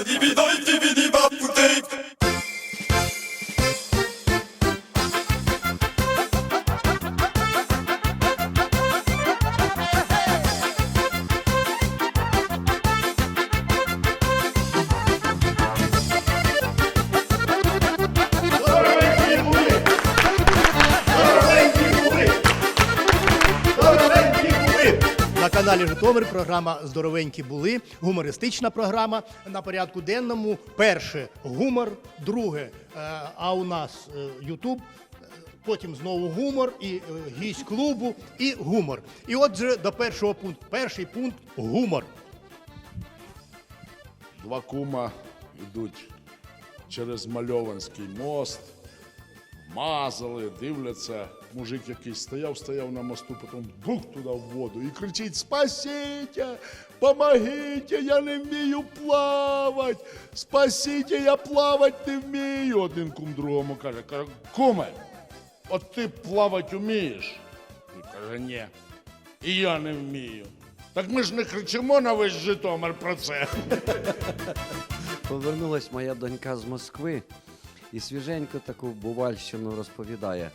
На Житомир програма Здоровенькі були. Гумористична програма на порядку денному. Перше гумор, друге. е, А у нас е, Ютуб. е, Потім знову гумор, і гість клубу, і гумор. І отже, до першого пункту. Перший пункт гумор. Два кума йдуть через Мальованський мост, мазали, дивляться. Мужик якийсь стояв, стояв на мосту, потім бух туди в воду і кричить: Спасіть! Помогите, я не вмію плавати! Спасіть, я плавати не вмію. Один кум другому каже, каже, куме, от ти плавати вмієш? Він каже, ні. І я не вмію. Так ми ж не кричимо на весь Житомир про це. Повернулась моя донька з Москви і свіженько таку бувальщину розповідає.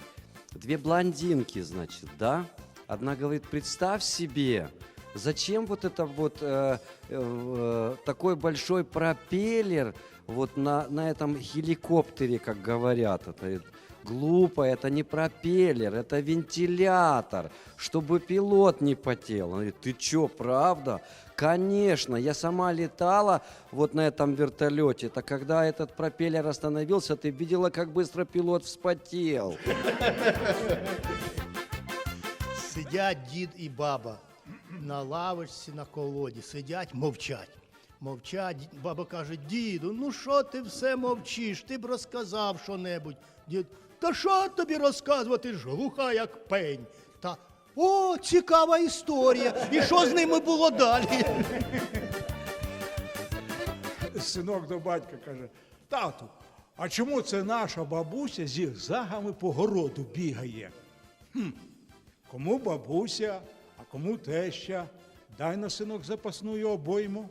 Две блондинки, значит, да? Одна говорит, представь себе, зачем вот это вот э, э, такой большой пропеллер вот на, на этом геликоптере, как говорят. Это говорит, глупо, это не пропеллер, это вентилятор, чтобы пилот не потел. Он говорит, ты чё, правда? Конечно, я сама летала вот на этом вертолете. Это когда этот пропеллер остановился, ты видела, как быстро пилот вспотел. Сидять дід і баба на лавочці на колоді, сидять, мовчать. Мовчать, баба каже, діду, ну що ти все мовчиш? Ти б розказав що-небудь. Дід, та що тобі розказувати? Ж глуха, як пень. Та о, цікава історія. І що з ними було далі? Синок до батька каже: тату, а чому це наша бабуся зігзагами по городу бігає? Хм, кому бабуся, а кому теща? Дай на синок запасну обойму.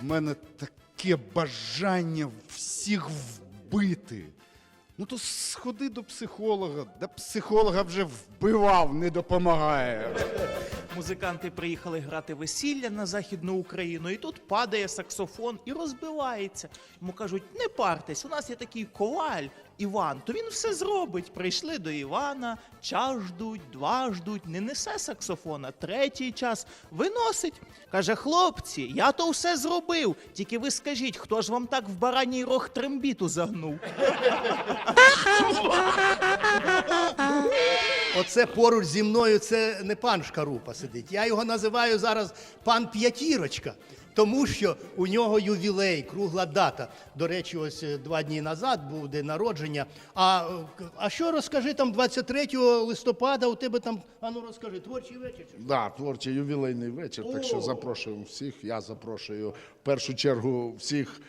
В мене таке бажання всіх вбити. Ну то сходи до психолога, да психолога вже вбивав, не допомагає. Музиканти приїхали грати весілля на Західну Україну, і тут падає саксофон і розбивається. Йому кажуть, не партесь, у нас є такий коваль Іван, то він все зробить. Прийшли до Івана, час ждуть, два ждуть, не несе саксофона, третій час виносить. Каже, хлопці, я то все зробив. Тільки ви скажіть, хто ж вам так в бараній рог трембіту загнув? Оце поруч зі мною це не пан Шкарупа сидить. Я його називаю зараз пан П'ятірочка, тому що у нього ювілей, кругла дата. До речі, ось е, два дні назад був день народження. А, е, а що розкажи там 23 листопада у тебе там, а ну розкажи, творчий вечір? що? Да, творчий ювілейний вечір, так що О! запрошуємо всіх. Я запрошую в першу чергу всіх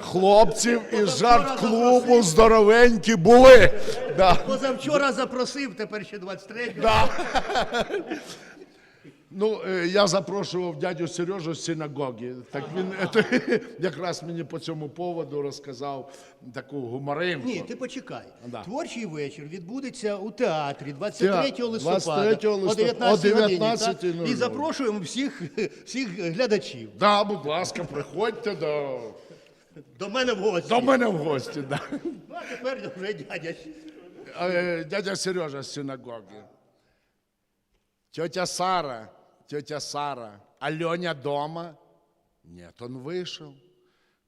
хлопців із жарт-клубу здоровенькі були. Да. Позавчора запросив, тепер ще 23 Да. Ну, е, я запрошував дядю Сережу з синагоги. Так він е, якраз мені по цьому поводу розказав таку гуморинку. Ні, ти почекай. Да. Творчий вечір відбудеться у театрі 23 листопада 23 о 19 о годині. так? І запрошуємо всіх, всіх глядачів. Да, будь ласка, приходьте до, До мене в гості. до мене в гості. Да. Ну, а тепер вже дядя. Е, Дядя Сережа з синагоги. Тетя Сара, тетя Сара, Аленя дома? Нет, он вышел.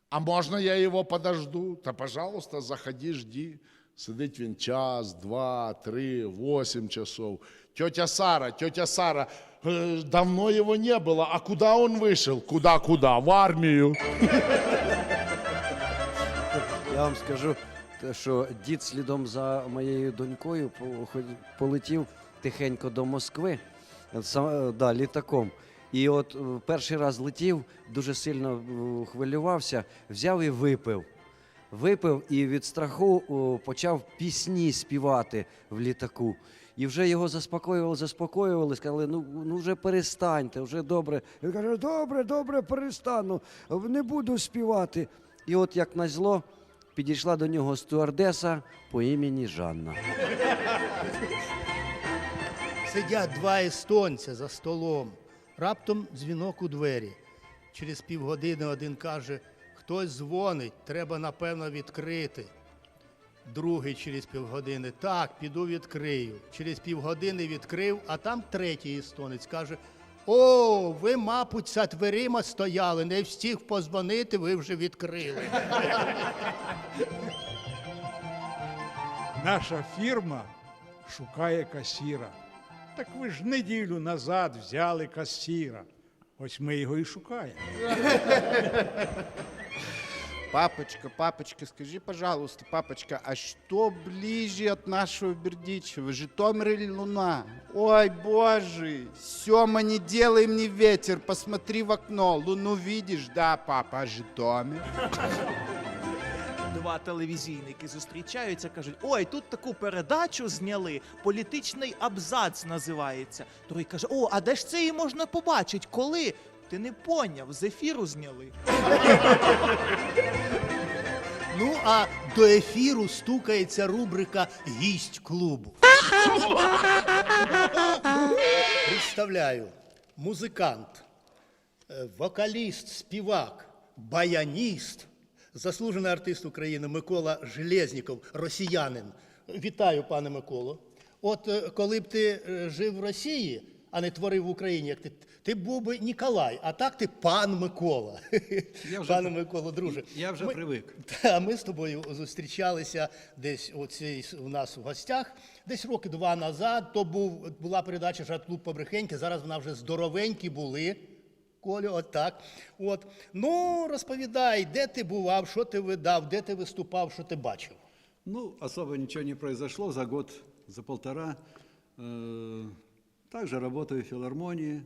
А можно я его подожду? Та, пожалуйста, заходи, жди. Сидить він час, два, три, восемь часов. Тетя Сара, тетя Сара, э, давно его не было. А куда он вышел? Куда-куда? В армию. Я вам скажу, те, що дід слідом за моєю донькою по- полетів тихенько до Москви сам- е, да, літаком. І от е, перший раз летів, дуже сильно е, хвилювався, взяв і випив. Випив і від страху почав пісні співати в літаку. І вже його заспокоювали, заспокоювали, сказали, ну, ну вже перестаньте, вже добре. Він каже, добре, добре, перестану, не буду співати. І от як назло, підійшла до нього стюардеса по імені Жанна. Сидять два естонця за столом. Раптом дзвінок у двері. Через півгодини один каже: хтось дзвонить, треба напевно відкрити. Другий через півгодини. Так, піду відкрию. Через півгодини відкрив, а там третій естонець каже: О, ви, мабуть, за дверима стояли, не встиг позвонити, ви вже відкрили. Наша фірма шукає касіра. Так ви ж неділю назад взяли касіра. Ось ми його і шукаємо. Папочка, папочка, скажи, пожалуйста, папочка, а что ближе от нашего Бердичева, Житомир или Луна? Ой, боже, Сема, не делай мне ветер, посмотри в окно, Луну видишь, да, папа, а Житомир? Два телевізійники зустрічаються, кажуть: ой, тут таку передачу зняли. Політичний абзац називається. Другий каже: О, а де ж це її можна побачити? Коли? Ти не поняв, з ефіру зняли. Ну, а до ефіру стукається рубрика Гість клубу. Представляю, музикант, е, вокаліст, співак, баяніст, заслужений артист України Микола Железніков, росіянин. Вітаю, пане Миколо. От е, коли б ти е, жив в Росії, а не творив в Україні, як ти, ти був би Ніколай, а так ти пан Микола. Я вже- Пане Миколо, друже. Я вже ми- привик. та ми з тобою зустрічалися десь оці у нас в гостях. Десь роки два назад. То був була передача «Жарт клуб побрехеньки. Зараз вона вже здоровенькі були. Колю, от так. От. Ну, розповідай, де ти бував, що ти видав, де ти виступав, що ти бачив. Ну, особо ничего не произошло за год, за полтора. Э, Также работаю в филармонии.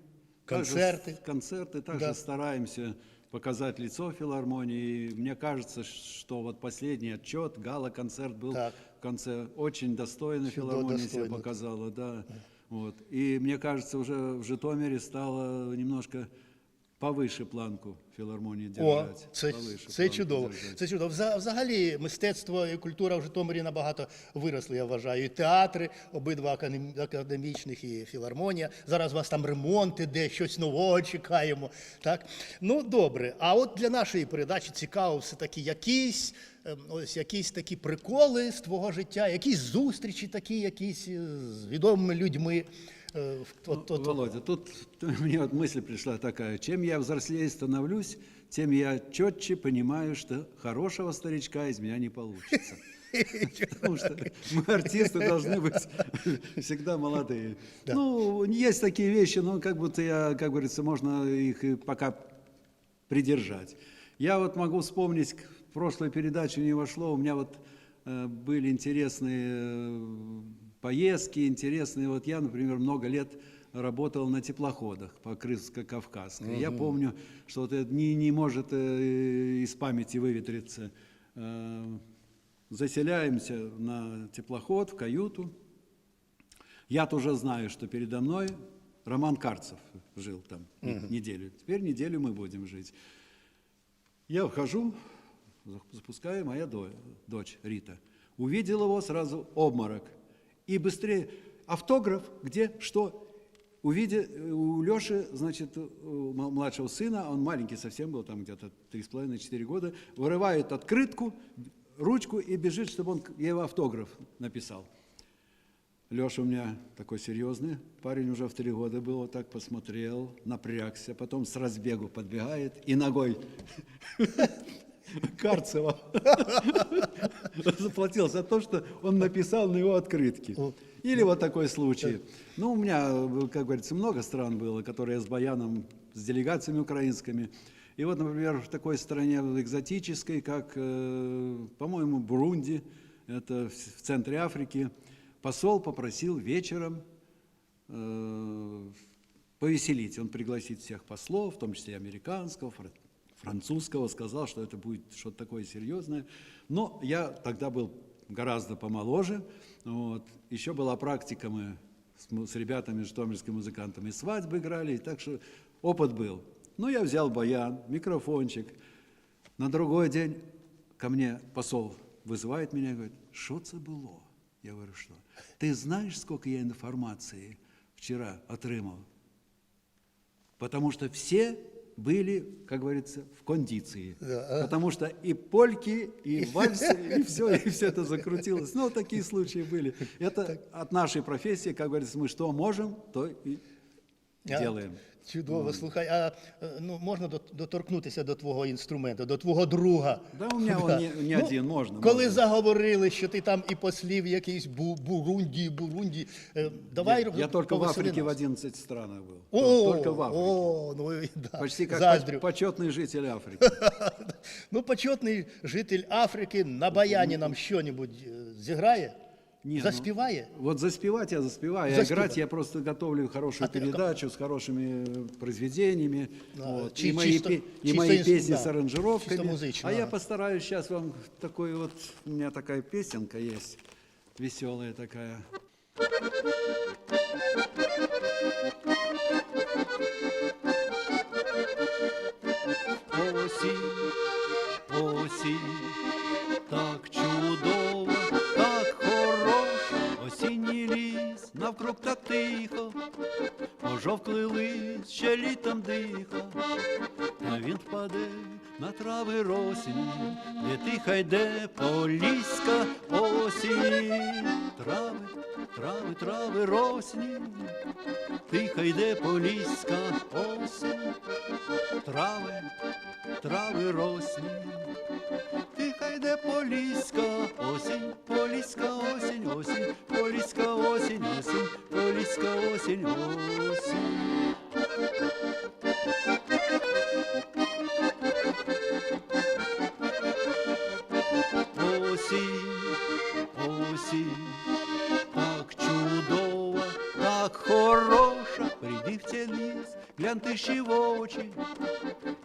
также Концерты. с- концерты. Также Да. стараемся показать лицо филармонии. И мне кажется, что вот последний отчет, гала-концерт был Так. в конце. Очень достойно Всё, да, филармония достойно. себя показала, да. Вот. И мне кажется, уже в Житомире стало немножко повыше планку филармонии О, держать. це, Повыше це планку чудово. держать. Це чудово. Вза- Взагалі, мистецтво і культура в Житомирі набагато виросли, я вважаю. І театри, обидва академ- академічних, і філармонія. Зараз у вас там ремонт іде, щось нового чекаємо. Так? Ну, добре. А от для нашої передачі цікаво все-таки якісь. ем, Ось якісь такі приколи з твого життя, якісь зустрічі такі, якісь е, з відомими людьми. Е, От, от, Володя, тут мне вот мысль пришла такая. Чем я взрослее становлюсь, тем я четче понимаю, что хорошего старичка из меня не получится. Потому что мы артисты должны быть всегда молодые. Ну, есть такие вещи, но как будто я, как говорится, можно их пока придержать. Я вот могу вспомнить, в прошлой передаче не вошло, у меня вот э, были интересные э, поездки, интересные. Вот я, например, много лет работал на теплоходах по Крымско-Кавказской. Я помню, что вот это не, не может э, из памяти выветриться. Э, Заселяемся на теплоход, в каюту. Я-то уже знаю, что передо мной Роман Карцев жил там не- неделю. Теперь неделю мы будем жить. Я вхожу, за- запускаю моя до- дочь Рита. Увидел его сразу обморок. И быстрее автограф, где, что. Увидя э, у Леши, значит, у м- младшего сына, он маленький совсем был, там где-то 3,5-4 года, вырывает открытку, ручку и бежит, чтобы он его автограф написал. Леша у меня такой серьезный, парень уже в три года был, вот так посмотрел, напрягся, потом с разбегу подбегает и ногой Карцева заплатил за то, что он написал на его открытке. Или вот такой случай. Ну, у меня, как говорится, много стран было, которые с Баяном, с делегациями украинскими. И вот, например, в такой стране экзотической, как, э, по-моему, Бурунди, это в центре Африки, посол попросил вечером э, повеселить. Он пригласит всех послов, в том числе американского, французского, сказал, что это будет что-то такое серьезное. Но я тогда был гораздо помоложе. Вот. Еще была практика, мы с, с ребятами, житомирскими музыкантами, свадьбы играли, так что опыт был. Ну, я взял баян, микрофончик. На другой день ко мне посол вызывает меня и говорит, что это было? Я говорю, что? Ты знаешь, сколько я информации вчера отримал? Потому что все были, как говорится, в кондиции. Потому что и польки, и вальсы, и все, и все это закрутилось. Ну, такие случаи были. Это от нашей профессии, как говорится, мы что можем, то и Делаем. Чудово, слухай, а е, ну, можна доторкнутися до твого інструменту, до твого друга. Да, у мене он не- не один, можна, Коли можна. заговорили, що ти там і послів якийсь бу, Бурунді, Бурунді, е, давай Я, я только в Африке в 11 странах был. О, только в Африке. О, ну, да, Почти как заздрю. поч- житель Африки. Ну, почетний житель Африки на баяні нам що-небудь е, зіграє? Не, ну, Заспіває? Вот заспевать я заспеваю, а Заспевай. играть я просто готовлю хорошую А ты- передачу с хорошими э, произведениями. А, вот, чи- и мои, чисто- пе- и чисто мои инс- песни да, с аранжировками. чисто музычно, а я ага. постараюсь сейчас вам такой вот, у меня такая песенка есть, веселая такая. Пожовклий лист ще літом диха, а він впаде на трави росні, де тиха йде поліська осінь, трави, трави, трави росні, тиха йде поліська осінь трави, трави росні, тиха йде поліська осінь, поліська осінь, осінь, поліська осінь, осінь, поліська осінь, осінь. Ліс, гляньте в очі,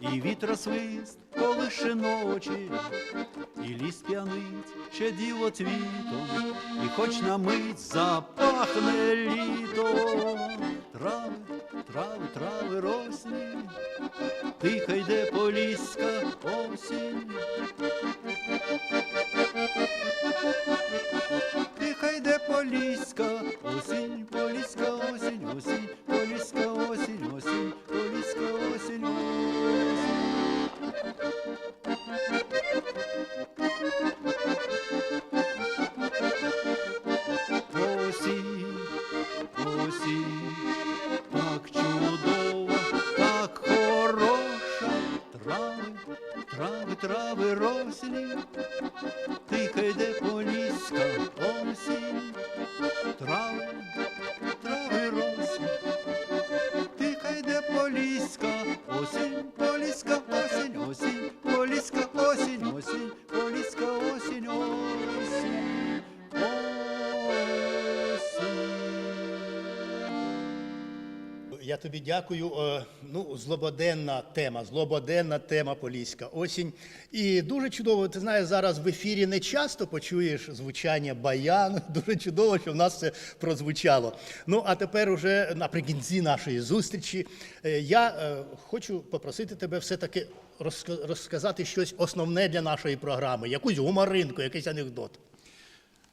і вітра свист колише ночі, і ліс п'янить ще діло цвітом, і хоч на мить запахне літо, трави, трави, трави росні, тиха йде поліська осінь. Тиха йде поліська, осінь, поліська осінь, осінь, трави Я тобі дякую. Е, Ну, злободенна тема, злободенна тема Поліська осінь. І дуже чудово, ти знаєш, зараз в ефірі не часто почуєш звучання баяну. Дуже чудово, що в нас це прозвучало. Ну, а тепер уже наприкінці нашої зустрічі е, я е, хочу попросити тебе все-таки розка- розказати щось основне для нашої програми, якусь гуморинку, якийсь анекдот.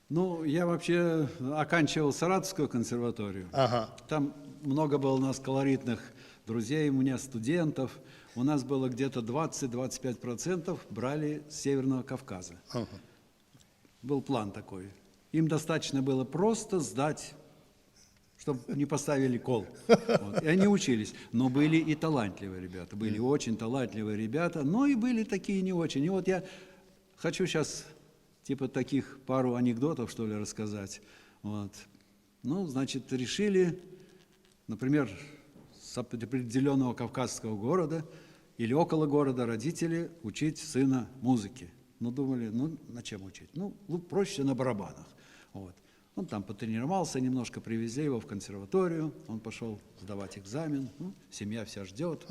Ну, я вообще оканчивал Саратовскую консерваторию. Ага. Там много было у нас колоритных друзей, у меня студентов. У нас было где-то 20-25% брали с Северного Кавказа. Был план такой. Им достаточно было просто сдать, чтобы не поставили кол. Вот. И они учились. Но были и талантливые ребята, были очень талантливые ребята, но и были такие не очень. И вот я хочу сейчас типа таких пару анекдотов, что ли, рассказать. Вот. Ну, значит, решили, например, с определенного кавказского города или около города родители учить сына музыке. Ну, думали, ну, на чем учить? Ну, проще на барабанах. Вот. Он там потренировался немножко, привезли его в консерваторию, он пошел сдавать экзамен, ну, семья вся ждет,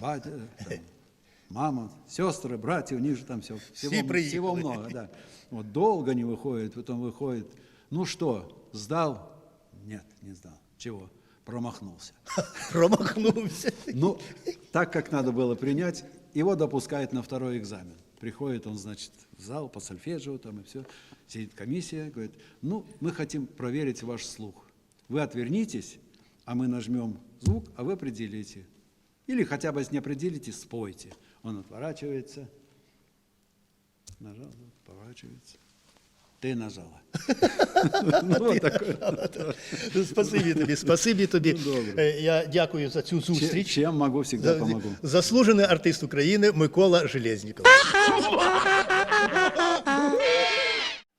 батя, там, мама, сестры, братья, у них же там все, всего, приехали. всего много, да. Вот долго не выходит, потом выходит. Ну что, сдал? Нет, не сдал. Чего? Промахнулся. Промахнувся. Ну, так как надо было принять, его допускают на второй экзамен. Приходит он, значит, в зал по сольфеджио там и все. Сидит комиссия, говорит, ну, мы хотим проверить ваш слух. Вы отвернитесь, а мы нажмем звук, а вы определите. Или хотя бы, если не определите, спойте. Он отворачивается, нажал, поворачивается. Ты нажала. Ну. Спасибі тобі, спасибі тобі. Е, Я дякую за цю зустріч. чем могу, всегда помогу. Заслужений артист України Микола Железніков.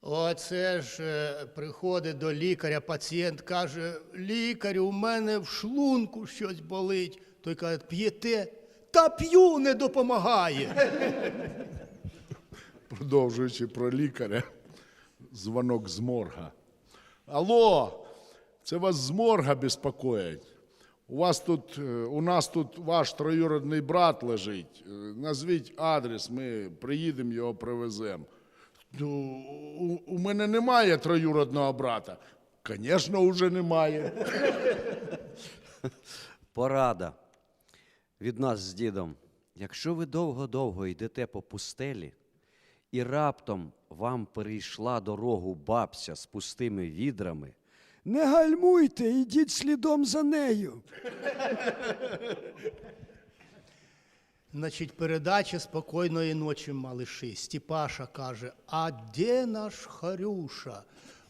Оце ж е, приходить до лікаря, пацієнт каже: лікарю, у мене в шлунку щось болить. Той каже, п'єте, та п'ю не допомагає. Продовжуючи про лікаря, дзвонок з морга. Алло, це вас з морга безпокоять. У вас тут, е, у нас тут ваш троюродний брат лежить. Е, Назвіть адрес, ми приїдемо, його привеземо. Ну, у, у мене немає троюродного брата. Звісно, уже немає. Порада від нас з дідом. Якщо ви довго-довго йдете по пустелі, і раптом вам перейшла дорогу бабця з пустими відрами, не гальмуйте, йдіть слідом за нею. Значить, передача спокійної ночі, малиші. Степаша каже: А де наш Харюша?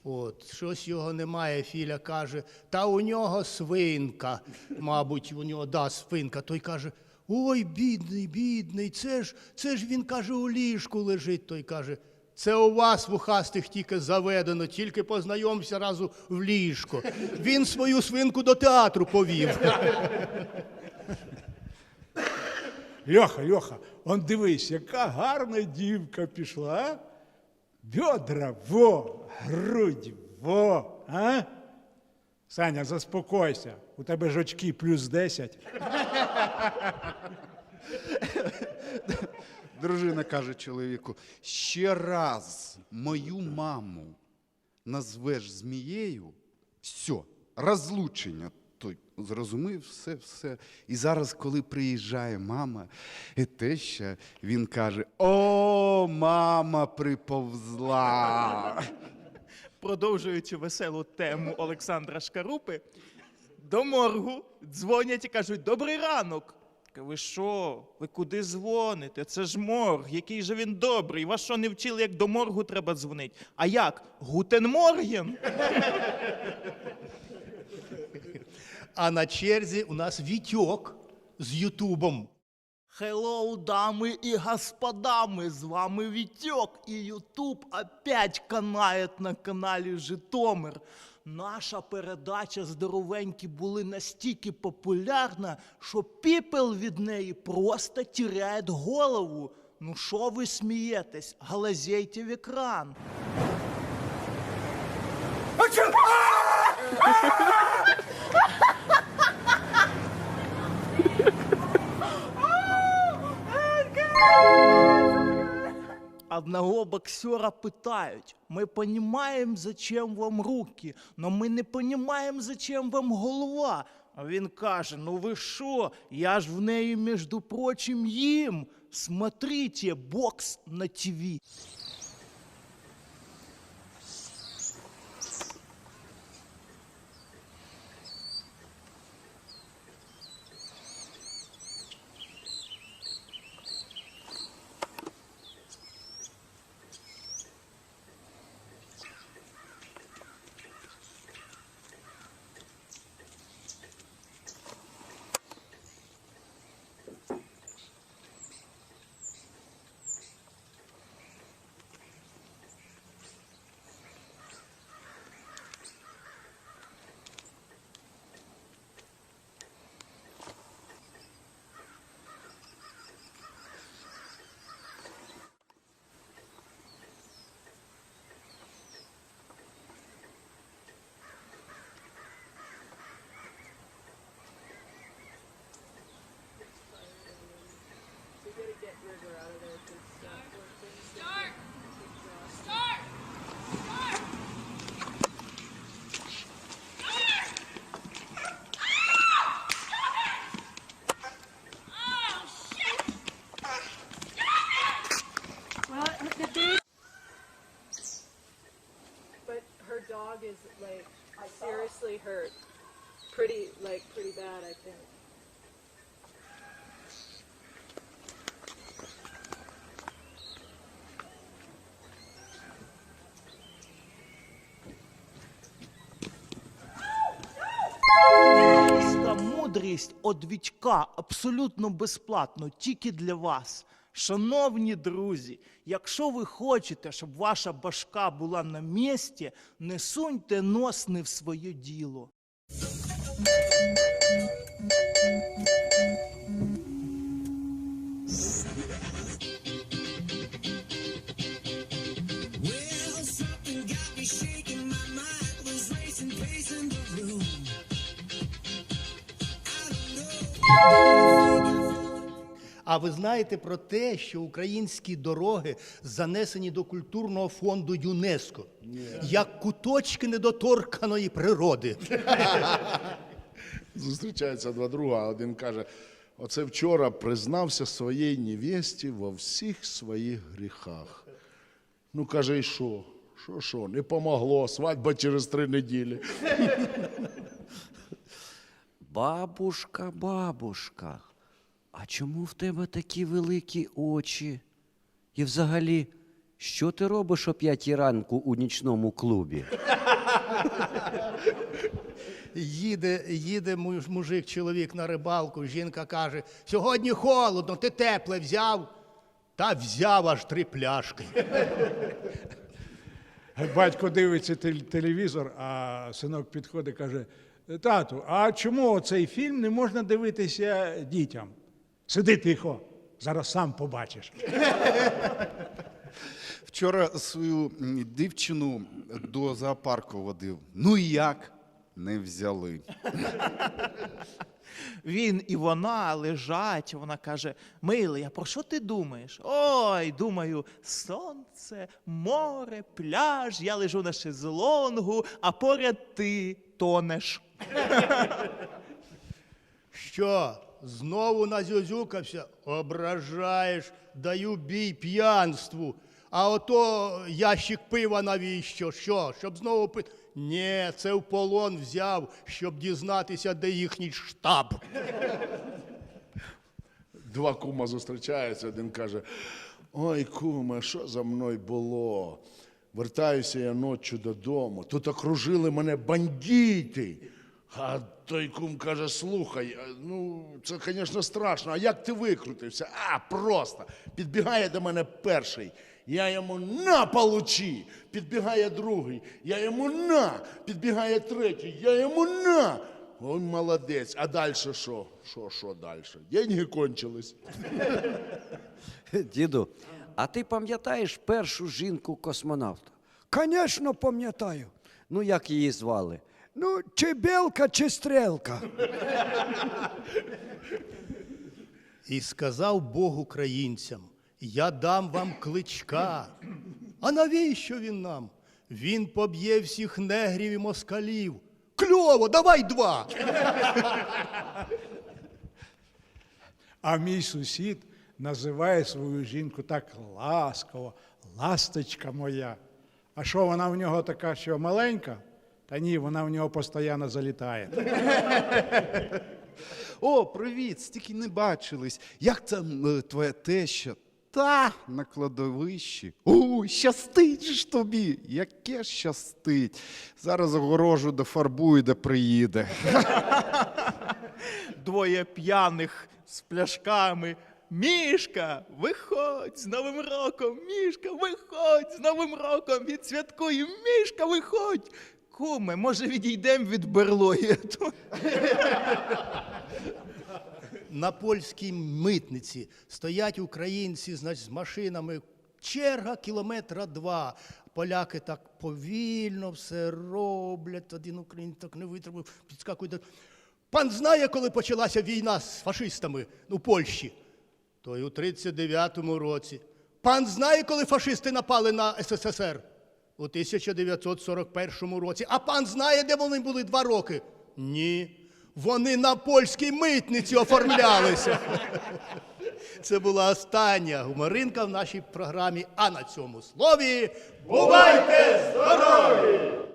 От, щось його немає. Філя каже, та у нього свинка. Мабуть, у нього да, свинка. Той каже: Ой, бідний, бідний, це ж, це ж він каже, у ліжку лежить. Той каже, це у вас вухастих тільки заведено, тільки познайомся разу в ліжко. Він свою свинку до театру повів. Льоха, Льоха, он дивись, яка гарна дівка пішла, а? Бедра, во, грудь, во, а? Саня, заспокойся, у тебе ж очки плюс 10. Дружина каже чоловіку: ще раз мою маму назвеш змією, все, розлучення. Зрозумів все, все. І зараз, коли приїжджає мама і теща, він каже: О, мама приповзла. Продовжуючи веселу тему Олександра Шкарупи, до моргу дзвонять і кажуть: Добрий ранок. Ви що? Ви куди дзвоните? Це ж морг, який же він добрий. Вас що не вчили, як до моргу треба дзвонити? А як? Гутен Морген? А на черзі у нас Вітьок з Ютубом. Хеллоу, дами и господа, мы с вами Витек, и Ютуб опять канает на каналі Житомир. Наша передача здоровенькі були настільки популярна, що піпел від неї просто тіряє голову. Ну що ви смієтесь? Глазейте в екран. Боксера питають, ми понимаем, зачем вам руки, но ми не понимаем, зачем вам голова. А він каже: Ну ви що? Я ж в неї, між прочим, їм. Смотрите, бокс на ТВ. Dog is like seriously hurt. Pretty, like, pretty bad, I think. Мудрість од Вітька абсолютно безплатно, тільки для вас. Шановні друзі, якщо ви хочете, щоб ваша башка була на місці, не суньте нос не в своє діло. А ви знаєте про те, що українські дороги занесені до культурного фонду ЮНЕСКО як куточки недоторканої природи. Зустрічаються два друга, а один каже: оце вчора признався своїй невесті во всіх своїх гріхах. Ну, каже, і що? Що, що, не помогло, свадьба через три неділі. Бабушка, бабушка, а чому в тебе такі великі очі? І взагалі, що ти робиш о п'ятій ранку у нічному клубі? Їде, їде мужик, чоловік на рибалку, жінка каже: сьогодні холодно, ти тепле взяв. Та взяв аж три пляшки. Батько дивиться тел- телевізор, а синок підходить і каже: Тату, а чому цей фільм не можна дивитися дітям? Сиди тихо, зараз сам побачиш. Вчора свою дівчину до зоопарку водив. Ну і як? Не взяли. Він і вона лежать. Вона каже: Милий, а про що ти думаєш? Ой, думаю, сонце, море, пляж, я лежу на шезлонгу, а поряд ти тонеш. Що, знову назюзюкався? Ображаєш, даю бій п'янству. А ото ящик пива навіщо? Що? Щоб знову пити? Ні, це в полон взяв, щоб дізнатися, де їхній штаб. Два кума зустрічаються, один каже: Ой, куме, що за мною було? Вертаюся я ночі додому. Тут окружили мене бандити. А той кум каже: слухай, ну це, звісно, страшно. А як ти викрутився? А, просто. Підбігає до мене перший. Я йому на получи. Підбігає другий. Я йому на. Підбігає третій. Я йому на. Он молодець. А далі що? Що, що далі? Деньги кончились. Діду, а ти пам'ятаєш першу жінку космонавта? Конечно, пам'ятаю. Ну, як її звали? Ну, чи білка, чи стрелка. І сказав Бог українцям: Я дам вам кличка. А навіщо він нам? Він поб'є всіх негрів і москалів. Кльово, давай два. А мій сусід називає свою жінку так ласково, ласточка моя. А що вона в нього така, що маленька? Та ні, вона в нього постійно залітає. О, привіт! Стільки не бачились. Як там е, твоя теща? Та на кладовищі. О, щастить ж тобі! Яке щастить. Зараз огорожу дофарбую, де приїде. Двоє п'яних з пляшками. Мішка, виходь з Новим роком! Мішка, виходь з Новим роком! Відсвяткуємо! Мішка, виходь! Куме, може відійдемо від берлоги? На польській митниці стоять українці значить, з машинами. Черга кілометра два. Поляки так повільно все роблять. Один українець так не витримав, підскакує. Пан знає, коли почалася війна з фашистами у Польщі? То й у 39-му році. Пан знає, коли фашисти напали на СССР? У 1941 році. А пан знає, де вони були два роки? Ні. Вони на польській митниці оформлялися. Це була остання гуморинка в нашій програмі. А на цьому слові бувайте здорові!